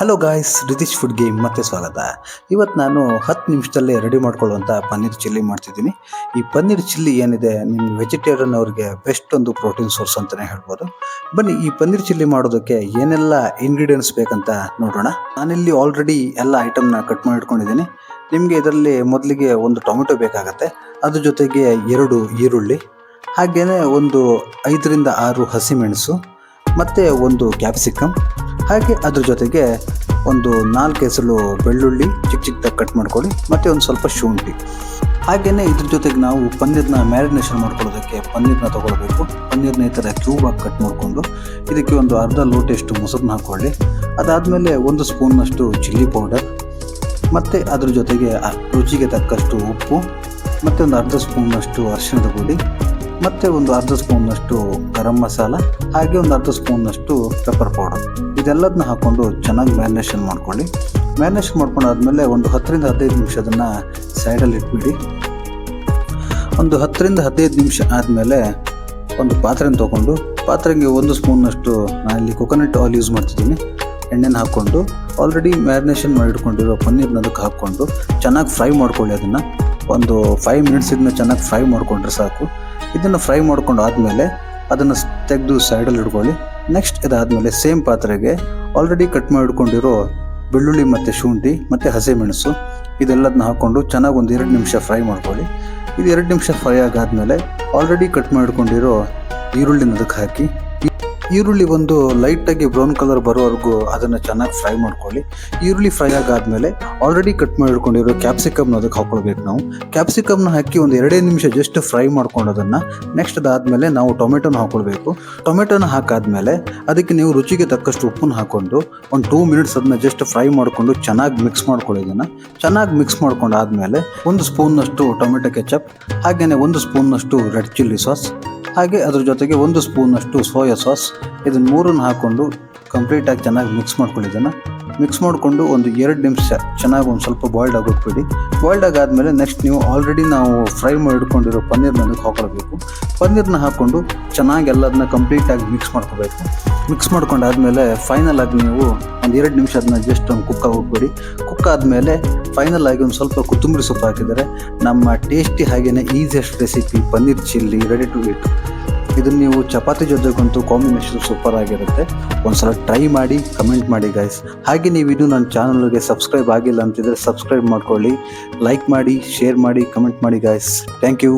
Hello guys Ritish food game ಮತ್ತೆ ಸ್ವಾಗತ. ಇವತ್ತು ನಾನು ಹತ್ತು ನಿಮಿಷದಲ್ಲೇ ರೆಡಿ ಮಾಡ್ಕೊಳ್ಳುವಂಥ ಪನ್ನೀರ್ ಚಿಲ್ಲಿ ಮಾಡ್ತಿದ್ದೀನಿ. ಈ ಪನ್ನೀರ್ ಚಿಲ್ಲಿ ಏನಿದೆ, ನಿಮ್ಮ ವೆಜಿಟೇರಿಯನ್ ಅವ್ರಿಗೆ ಬೆಸ್ಟ್ ಒಂದು ಪ್ರೋಟೀನ್ ಸೋರ್ಸ್ ಅಂತಲೇ ಹೇಳ್ಬೋದು. ಬನ್ನಿ, ಈ ಪನ್ನೀರ್ ಚಿಲ್ಲಿ ಮಾಡೋದಕ್ಕೆ ಏನೆಲ್ಲ ಇಂಗ್ರೀಡಿಯೆಂಟ್ಸ್ ಬೇಕಂತ ನೋಡೋಣ. ನಾನಿಲ್ಲಿ ಆಲ್ರೆಡಿ ಎಲ್ಲ ಐಟಮ್ನ ಕಟ್ ಮಾಡಿ ಇಟ್ಕೊಂಡಿದ್ದೀನಿ. ನಿಮಗೆ ಇದರಲ್ಲಿ ಮೊದಲಿಗೆ ಒಂದು ಟೊಮೆಟೊ ಬೇಕಾಗತ್ತೆ. ಅದ್ರ ಜೊತೆಗೆ ಎರಡು ಈರುಳ್ಳಿ ಹಾಗೆಯೇ ಒಂದು ಐದರಿಂದ ಆರು ಹಸಿಮೆಣಸು ಮತ್ತು ಒಂದು ಕ್ಯಾಪ್ಸಿಕಮ್ ಹಾಗೆ ಅದ್ರ ಜೊತೆಗೆ ಒಂದು ನಾಲ್ಕು ಹೆಸರು ಬೆಳ್ಳುಳ್ಳಿ ಚಿಕ್ಕ ಚಿಕ್ಕದಾಗಿ ಕಟ್ ಮಾಡ್ಕೊಳ್ಳಿ, ಮತ್ತು ಒಂದು ಸ್ವಲ್ಪ ಶುಂಠಿ. ಹಾಗೆಯೇ ಇದ್ರ ಜೊತೆಗೆ ನಾವು ಪನ್ನೀರ್ನ ಮ್ಯಾರಿನೇಷನ್ ಮಾಡ್ಕೊಳ್ಳೋದಕ್ಕೆ ಪನ್ನೀರ್ನ ತೊಗೊಳ್ಬೇಕು. ಪನ್ನೀರ್ನ ಈ ಥರ ಕ್ಯೂಬಾಗಿ ಕಟ್ ಮಾಡಿಕೊಂಡು ಇದಕ್ಕೆ ಒಂದು ಅರ್ಧ ಲೋಟಷ್ಟು ಮೊಸರನ್ನ ಹಾಕ್ಕೊಳ್ಳಿ. ಅದಾದಮೇಲೆ ಒಂದು ಸ್ಪೂನ್ನಷ್ಟು ಚಿಲ್ಲಿ ಪೌಡರ್, ಮತ್ತು ಅದ್ರ ಜೊತೆಗೆ ರುಚಿಗೆ ತಕ್ಕಷ್ಟು ಉಪ್ಪು ಮತ್ತು ಒಂದು ಅರ್ಧ ಸ್ಪೂನ್ನಷ್ಟು ಅರಿಶಿಣದ ಪುಡಿ ಮತ್ತು ಒಂದು ಅರ್ಧ ಸ್ಪೂನ್ನಷ್ಟು ಗರಂ ಮಸಾಲ, ಹಾಗೆ ಒಂದು ಅರ್ಧ ಸ್ಪೂನ್ನಷ್ಟು ಪೆಪ್ಪರ್ ಪೌಡರ್ ಇದೆಲ್ಲದನ್ನ ಹಾಕ್ಕೊಂಡು ಚೆನ್ನಾಗಿ ಮ್ಯಾರಿನೇಷನ್ ಮಾಡ್ಕೊಳ್ಳಿ. ಮ್ಯಾರಿನೇಷನ್ ಮಾಡ್ಕೊಂಡಾದ್ಮೇಲೆ ಒಂದು ಹತ್ತರಿಂದ ಹದಿನೈದು ನಿಮಿಷ ಅದನ್ನು ಸೈಡಲ್ಲಿ ಇಟ್ಬಿಡಿ. ಒಂದು ಹತ್ತರಿಂದ ಹದಿನೈದು ನಿಮಿಷ ಆದಮೇಲೆ ಒಂದು ಪಾತ್ರೆನ ತೊಗೊಂಡು, ಪಾತ್ರೆಗೆ ಒಂದು ಸ್ಪೂನ್ನಷ್ಟು ಇಲ್ಲಿ ಕೊಕೊನಟ್ ಆಯಿಲ್ ಯೂಸ್ ಮಾಡ್ತಿದ್ದೀನಿ. ಎಣ್ಣೆನ ಹಾಕ್ಕೊಂಡು ಆಲ್ರೆಡಿ ಮ್ಯಾರಿನೇಷನ್ ಮಾಡಿಟ್ಕೊಂಡಿರೋ ಪನ್ನೀರ್ನ ಅದಕ್ಕೆ ಹಾಕ್ಕೊಂಡು ಚೆನ್ನಾಗಿ ಫ್ರೈ ಮಾಡ್ಕೊಳ್ಳಿ ಅದನ್ನು. ಒಂದು ಫೈವ್ ಮಿನಿಟ್ಸ್ ಇದನ್ನ ಚೆನ್ನಾಗಿ ಫ್ರೈ ಮಾಡಿಕೊಂಡ್ರೆ ಸಾಕು. ಇದನ್ನು ಫ್ರೈ ಮಾಡ್ಕೊಂಡು ಆದಮೇಲೆ ಅದನ್ನು ತೆಗೆದು ಸೈಡಲ್ಲಿ ಇಡ್ಕೊಳ್ಳಿ ನೆಕ್ಸ್ಟ್ ಇದಾದಮೇಲೆ ಸೇಮ್ ಪಾತ್ರೆಗೆ ಆಲ್ರೆಡಿ ಕಟ್ ಮಾಡಿಕೊಂಡಿರೋ ಬೆಳ್ಳುಳ್ಳಿ ಮತ್ತು ಶುಂಠಿ ಮತ್ತು ಹಸಿಮೆಣಸು ಇದೆಲ್ಲದನ್ನ ಹಾಕ್ಕೊಂಡು ಚೆನ್ನಾಗಿ ಒಂದು ಎರಡು ನಿಮಿಷ ಫ್ರೈ ಮಾಡ್ಕೊಳ್ಳಿ. ಇದು ಎರಡು ನಿಮಿಷ ಫ್ರೈ ಆಗಾದ್ಮೇಲೆ ಆಲ್ರೆಡಿ ಕಟ್ ಮಾಡಿಕೊಂಡಿರೋ ಈರುಳ್ಳಿನ ಅದಕ್ಕೆ ಹಾಕಿ ಈರುಳ್ಳಿ ಒಂದು ಲೈಟಾಗಿ ಬ್ರೌನ್ ಕಲರ್ ಬರೋವರೆಗೂ ಅದನ್ನು ಚೆನ್ನಾಗಿ ಫ್ರೈ ಮಾಡ್ಕೊಳ್ಳಿ. ಈರುಳ್ಳಿ ಫ್ರೈ ಆಗಾದಮೇಲೆ ಆಲ್ರೆಡಿ ಕಟ್ ಮಾಡಿಟ್ಕೊಂಡಿರೋ ಕ್ಯಾಪ್ಸಿಕಮ್ನ ಅದಕ್ಕೆ ಹಾಕ್ಕೊಳ್ಬೇಕು ನಾವು. ಕ್ಯಾಪ್ಸಿಕಮ್ನ ಹಾಕಿ ಒಂದು ಎರಡೇ ನಿಮಿಷ ಜಸ್ಟ್ ಫ್ರೈ ಮಾಡ್ಕೊಂಡು ಅದನ್ನು ನೆಕ್ಸ್ಟ್ ಅದಾದಮೇಲೆ ನಾವು ಟೊಮೆಟೊನ ಹಾಕ್ಕೊಳ್ಬೇಕು ಟೊಮೆಟೊನ ಹಾಕಾದ್ಮೇಲೆ ಅದಕ್ಕೆ ನೀವು ರುಚಿಗೆ ತಕ್ಕಷ್ಟು ಉಪ್ಪನ್ನು ಹಾಕ್ಕೊಂಡು ಒಂದು ಟೂ ಮಿನಿಟ್ಸ್ ಅದನ್ನ ಜಸ್ಟ್ ಫ್ರೈ ಮಾಡಿಕೊಂಡು ಚೆನ್ನಾಗಿ ಮಿಕ್ಸ್ ಮಾಡ್ಕೊಳ್ಳಿ ಇದನ್ನು. ಚೆನ್ನಾಗಿ ಮಿಕ್ಸ್ ಮಾಡ್ಕೊಂಡು ಆದಮೇಲೆ ಒಂದು ಸ್ಪೂನ್ನಷ್ಟು ಟೊಮೆಟೊ ಕೆಚಪ್ ಹಾಗೆಯೇ ಒಂದು ಸ್ಪೂನ್ನಷ್ಟು ರೆಡ್ ಚಿಲ್ಲಿ ಸಾಸ್ ಹಾಗೆ ಅದ್ರ ಜೊತೆಗೆ ಒಂದು ಸ್ಪೂನಷ್ಟು ಸೋಯಾ ಸಾಸ್ ಇದನ್ನ ಮೂರನ್ನು ಹಾಕ್ಕೊಂಡು ಕಂಪ್ಲೀಟಾಗಿ ಚೆನ್ನಾಗಿ ಮಿಕ್ಸ್ ಮಾಡ್ಕೊಳ್ಳಿ ಇದನ್ನು ಮಿಕ್ಸ್ ಮಾಡಿಕೊಂಡು ಒಂದು ಎರಡು ನಿಮಿಷ ಚೆನ್ನಾಗಿ ಒಂದು ಸ್ವಲ್ಪ ಬಾಯ್ಲ್ಡ್ ಆಗೋಗ್ಬಿಡಿ ಬಾಯ್ಲ್ಡ್ ಆಗಾದಮೇಲೆ ನೆಕ್ಸ್ಟ್ ನೀವು ಆಲ್ರೆಡಿ ನಾವು ಫ್ರೈ ಮಾಡಿ ಇಟ್ಕೊಂಡಿರೋ ಪನ್ನೀರ್ನ ಅದಕ್ಕೆ ಹಾಕೊಳ್ಬೇಕು. ಪನ್ನೀರ್ನ ಹಾಕ್ಕೊಂಡು ಚೆನ್ನಾಗಿ ಎಲ್ಲದನ್ನ ಕಂಪ್ಲೀಟಾಗಿ ಮಿಕ್ಸ್ ಮಾಡ್ಕೋಬೇಕು. ಮಿಕ್ಸ್ ಮಾಡ್ಕೊಂಡಾದ್ಮೇಲೆ ಫೈನಲ್ ಆಗಿ ನೀವು ಒಂದು ಎರಡು ನಿಮಿಷ ಅದನ್ನ ಜಸ್ಟ್ ಒಂದು ಕುಕ್ ಆಗೋಗ್ಬೇಡಿ ಕುಕ್ ಆದಮೇಲೆ ಫೈನಲ್ ಆಗಿ ಒಂದು ಸ್ವಲ್ಪ ಕೊತ್ತಂಬರಿ ಸೊಪ್ಪು ಹಾಕಿದರೆ ನಮ್ಮ ಟೇಸ್ಟಿ ಹಾಗೆಯೇ easiest recipe paneer chilli ready to eat ಇದನ್ನು ನೀವು ಚಪಾತಿ ಜೊತೆಗಂತೂ ಕಾಂಬಿನೇಷನ್ ಸೂಪರ್ ಆಗಿರುತ್ತೆ. ಒಂದ್ಸಲ ಟ್ರೈ ಮಾಡಿ ಕಮೆಂಟ್ ಮಾಡಿ ಗೈಸ್ ಹಾಗೆ ನೀವು ಇನ್ನೂ ನನ್ನ ಚಾನಲ್ಗೆ ಸಬ್ಸ್ಕ್ರೈಬ್ ಆಗಿಲ್ಲ ಅಂತಿದ್ರೆ ಸಬ್ಸ್ಕ್ರೈಬ್ ಮಾಡ್ಕೊಳ್ಳಿ. ಲೈಕ್ ಮಾಡಿ ಶೇರ್ ಮಾಡಿ ಕಮೆಂಟ್ ಮಾಡಿ ಗೈಸ್ ಥ್ಯಾಂಕ್ ಯು